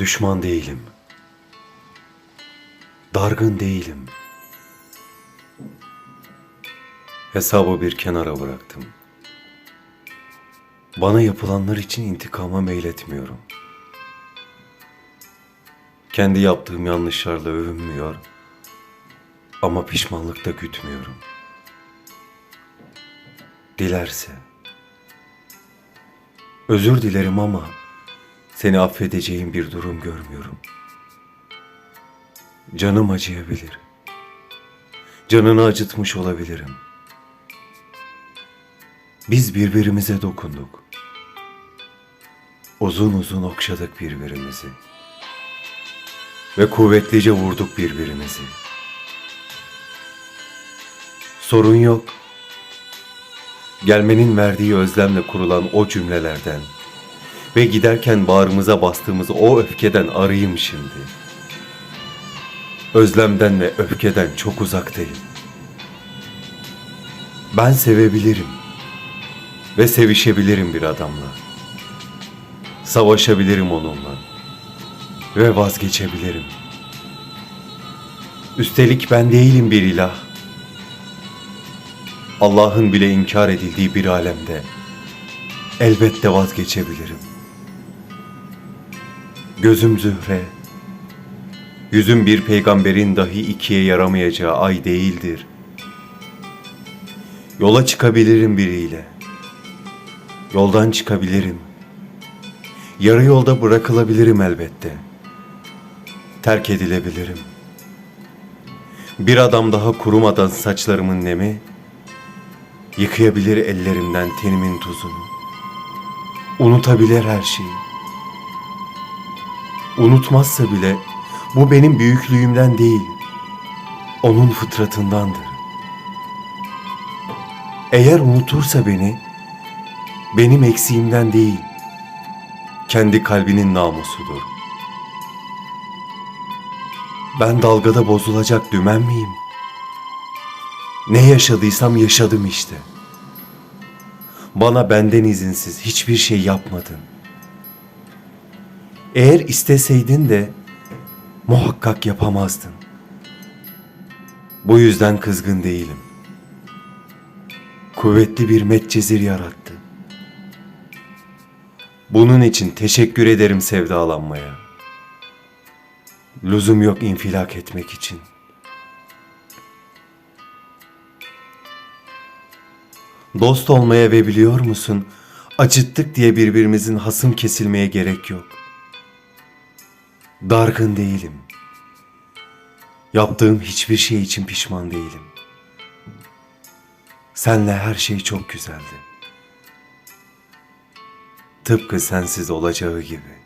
Düşman değilim. Dargın değilim. Hesabı bir kenara bıraktım. Bana yapılanlar için intikama meyletmiyorum. Kendi yaptığım yanlışlarla övünmüyor ama pişmanlık da gütmüyorum. Dilerse özür dilerim ama seni affedeceğim bir durum görmüyorum. Canım acıyabilir. Canını acıtmış olabilirim. Biz birbirimize dokunduk. Uzun uzun okşadık birbirimizi. Ve kuvvetlice vurduk birbirimizi. Sorun yok. Gelmenin verdiği özlemle kurulan o cümlelerden ve giderken bağrımıza bastığımız o öfkeden arayayım şimdi. Özlemden ve öfkeden çok uzaktayım. Ben sevebilirim ve sevişebilirim bir adamla. Savaşabilirim onunla ve vazgeçebilirim. Üstelik ben değilim bir ilah. Allah'ın bile inkar edildiği bir alemde elbette vazgeçebilirim. Gözüm zühre, yüzüm bir peygamberin dahi ikiye yaramayacağı ay değildir. Yola çıkabilirim biriyle. Yoldan çıkabilirim. Yarı yolda bırakılabilirim elbette. Terk edilebilirim. Bir adam daha kurumadan saçlarımın nemi, yıkayabilir ellerimden tenimin tuzunu. Unutabilir her şeyi. Unutmazsa bile bu benim büyüklüğümden değil, onun fıtratındandır. Eğer unutursa beni, benim eksiğimden değil, kendi kalbinin namusudur. Ben dalgada bozulacak dümen miyim? Ne yaşadıysam yaşadım işte. Bana benden izinsiz hiçbir şey yapmadın. Eğer isteseydin de muhakkak yapamazdın. Bu yüzden kızgın değilim. Kuvvetli bir metcezir yarattı. Bunun için teşekkür ederim sevdalanmaya. Lüzum yok infilak etmek için. Dost olmaya ve biliyor musun, acıttık diye birbirimizin hasım kesilmeye gerek yok. Dargın değilim. Yaptığım hiçbir şey için pişman değilim. Senle her şey çok güzeldi. Tıpkı sensiz olacağı gibi.